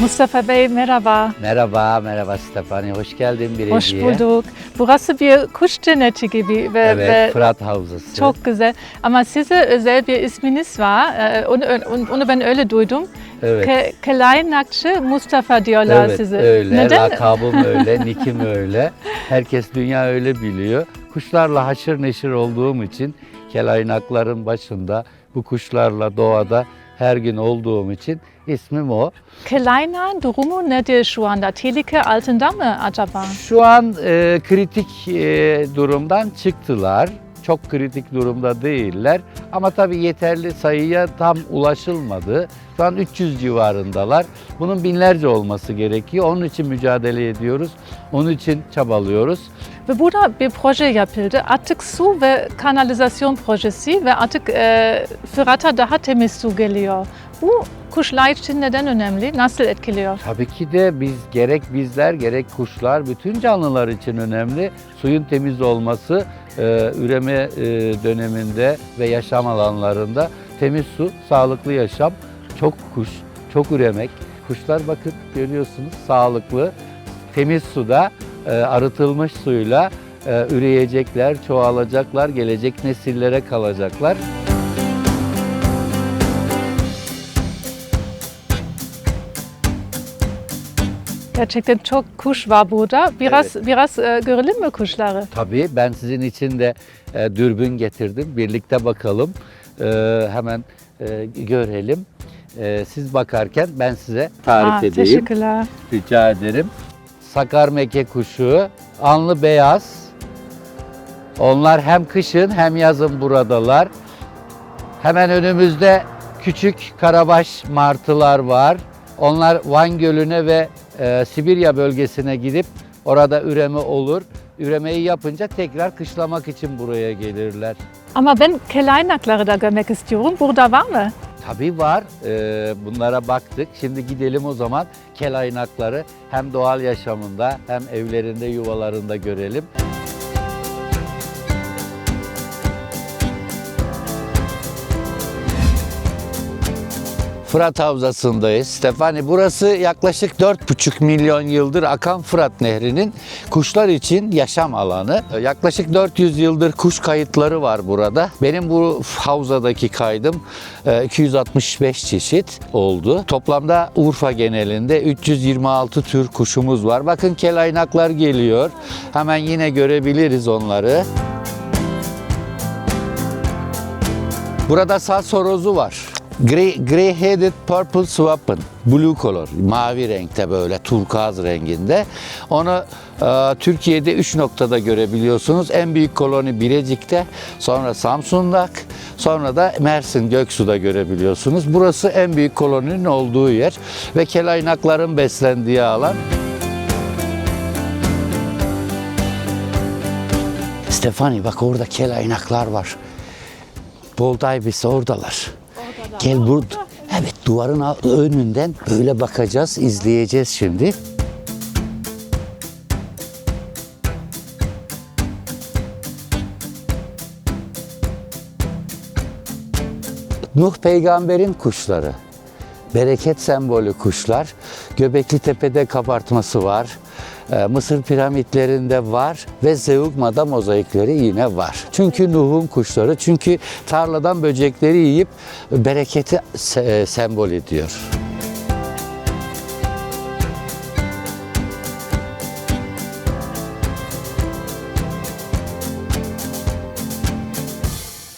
Mustafa Bey merhaba. Merhaba, merhaba Stefani. Hoş geldin Bilecik'e. Hoş bulduk. Burası bir kuş cenneti gibi ve, Evet, ve Fırat Havzası. çok güzel. Ama size özel bir isminiz var. Ee, Onu, onu, ben öyle duydum. Evet. Ke, Kelaynakçı Mustafa diyorlar evet, size. öyle. Neden? Lakabım öyle, nikim öyle. Herkes dünya öyle biliyor. Kuşlarla haşır neşir olduğum için kelaynakların başında bu kuşlarla doğada her gün olduğum için ismim o. Kelaynak durumu nedir şu anda? Tehlike altında mı acaba? Şu an e, kritik e, durumdan çıktılar. Çok kritik durumda değiller. Ama tabii yeterli sayıya tam ulaşılmadı. Şu an 300 civarındalar. Bunun binlerce olması gerekiyor. Onun için mücadele ediyoruz. Onun için çabalıyoruz. Ve burada bir proje yapıldı. Artık su ve kanalizasyon projesi ve artık e, Fırat'a daha temiz su geliyor. Bu kuşlar için neden önemli? Nasıl etkiliyor? Tabii ki de biz gerek bizler gerek kuşlar bütün canlılar için önemli. Suyun temiz olması e, üreme e, döneminde ve yaşam alanlarında temiz su, sağlıklı yaşam, çok kuş, çok üremek. Kuşlar bakın görüyorsunuz sağlıklı, temiz suda e, arıtılmış suyla e, üreyecekler, çoğalacaklar, gelecek nesillere kalacaklar. Gerçekten çok kuş var burada. Biraz biraz e, görelim mi kuşları? Tabii ben sizin için de e, dürbün getirdim. Birlikte bakalım. E, hemen e, görelim. E, siz bakarken ben size tarif Aa, edeyim. Teşekkürler. Rica ederim. Sakar meke kuşu, anlı beyaz. Onlar hem kışın hem yazın buradalar. Hemen önümüzde küçük karabaş martılar var. Onlar Van Gölü'ne ve e, Sibirya bölgesine gidip orada üreme olur. Üremeyi yapınca tekrar kışlamak için buraya gelirler. Ama ben kelaynakları da görmek istiyorum. Burada var mı? Tabii var. Ee, bunlara baktık. Şimdi gidelim o zaman kelaynakları hem doğal yaşamında hem evlerinde yuvalarında görelim. Fırat Havzası'ndayız. Stefani burası yaklaşık 4,5 milyon yıldır akan Fırat Nehri'nin kuşlar için yaşam alanı. Yaklaşık 400 yıldır kuş kayıtları var burada. Benim bu havzadaki kaydım e, 265 çeşit oldu. Toplamda Urfa genelinde 326 tür kuşumuz var. Bakın kelaynaklar geliyor. Hemen yine görebiliriz onları. Burada saz horozu var. Grey, Grey-headed purple swappin, blue color, mavi renkte böyle turkuaz renginde. Onu e, Türkiye'de 3 noktada görebiliyorsunuz. En büyük koloni Bilecik'te, sonra Samsun'da, sonra da Mersin Göksu'da görebiliyorsunuz. Burası en büyük koloninin olduğu yer ve kelaynakların beslendiği alan. Stefani bak orada kelaynaklar var. Bold ibis oradalar. Gel burada. Evet duvarın önünden böyle bakacağız, izleyeceğiz şimdi. Nuh peygamberin kuşları. Bereket sembolü kuşlar. Göbekli Tepe'de kabartması var. Ee, Mısır piramitlerinde var ve Zeugma'da mozaikleri yine var. Çünkü Nuh'un kuşları, çünkü tarladan böcekleri yiyip bereketi se- e, sembol ediyor.